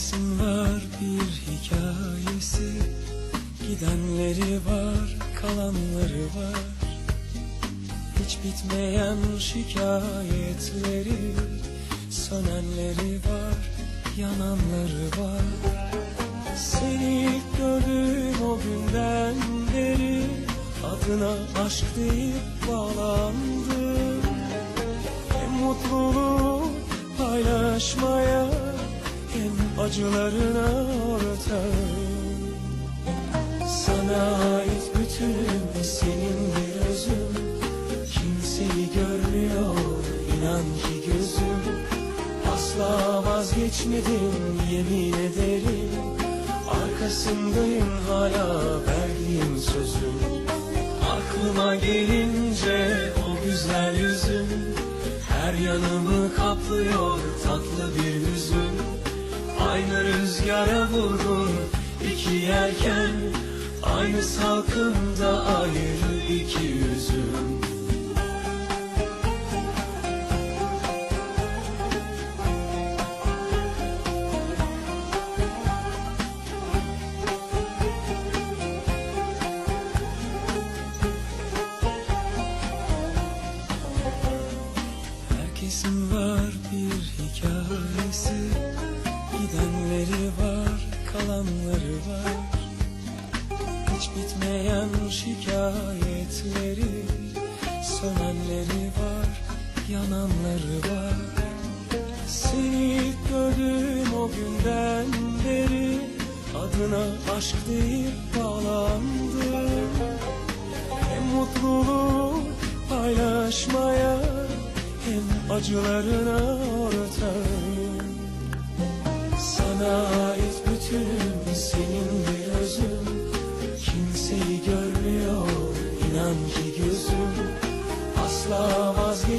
Herkesin var bir hikayesi. Gidenleri var, kalanları var. Hiç bitmeyen şikayetleri. Sönenleri var, yananları var. Seni ilk gördüğüm o günden beri Adına aşk deyip bağlandım. Hem mutluluğu paylaşmaya acılarına ortağım Sana ait bütünüm senin bir özüm. Kimseyi görmüyor inan ki gözüm. Asla vazgeçmedim yemin ederim. Arkasındayım hala verdiğim sözüm. Aklıma gelince o güzel yüzün Her yanımı kaplıyor tatlı bir hüzün Aynı rüzgara vurgun iki yelken Aynı salkımda yananları var. Seni ilk gördüğüm o günden beri Adına aşk deyip bağlandım. Hem mutluluğu paylaşmaya hem acılarına ortağım Sana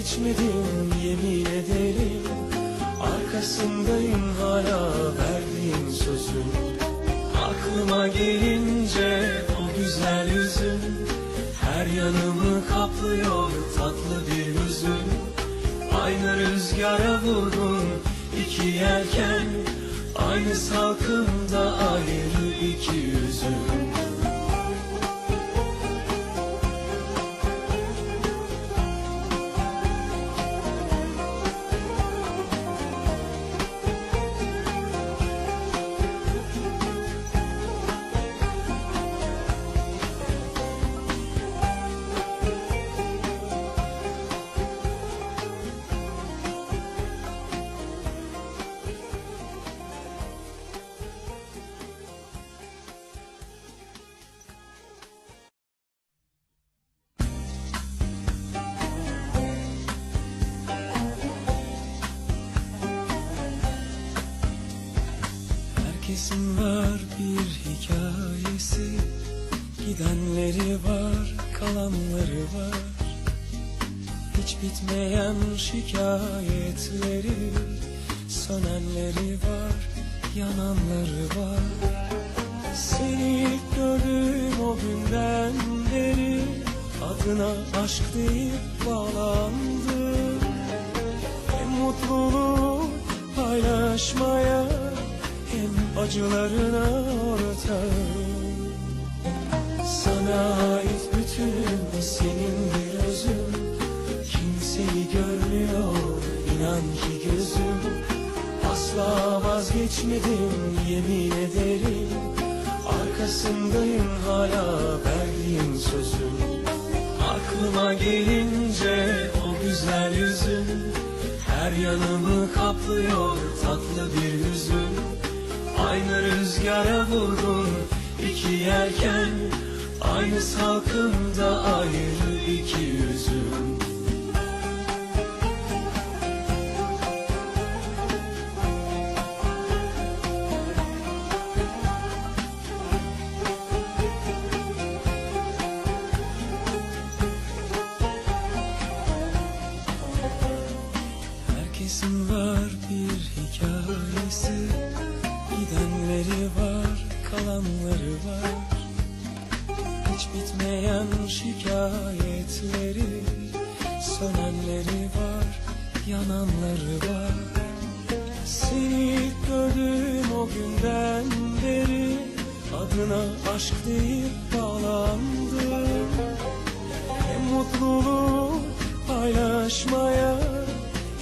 vazgeçmedim yemin ederim. Arkasındayım hala verdiğim sözüm. Aklıma gelince o güzel yüzün Her yanımı kaplıyor tatlı bir hüzün. Aynı rüzgara vurgun iki yelken. Aynı salkımda ayrı Herkesin var bir hikayesi. Gidenleri var, kalanları var. Hiç bitmeyen şikayetleri. Sönenleri var, yananları var. Seni ilk gördüğüm o günden beri Adına aşk deyip bağlandım. Hem mutluluğu paylaşmaya acılarına ortağım Sana ait bütünüm senin bir özüm. Kimseyi görmüyor inan ki gözüm. Asla vazgeçmedim yemin ederim. Arkasındayım hala verdiğim sözüm. Aklıma gelince o güzel yüzün Her yanımı kaplıyor tatlı bir hüzün Aynı rüzgara vurgun iki yelken Aynı salkımda ayrı iki yüzüm. Herkesin var bir hikayesi Gidenleri var, kalanları var. Hiç bitmeyen şikayetleri. Sönenleri var, yananları var. Seni ilk gördüğüm o günden beri. Adına aşk deyip bağlandım. Hem mutluluğu paylaşmaya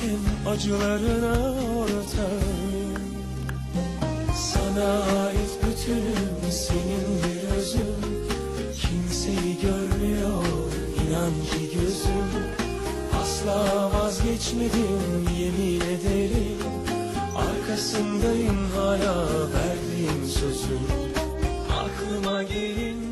Hem acılarına ortağım Sana ait bütünüm senin bir özüm. Kimseyi görmüyor inan ki gözüm. Asla vazgeçmedim yemin ederim. Arkasındayım hala verdiğim sözüm. Aklıma gelir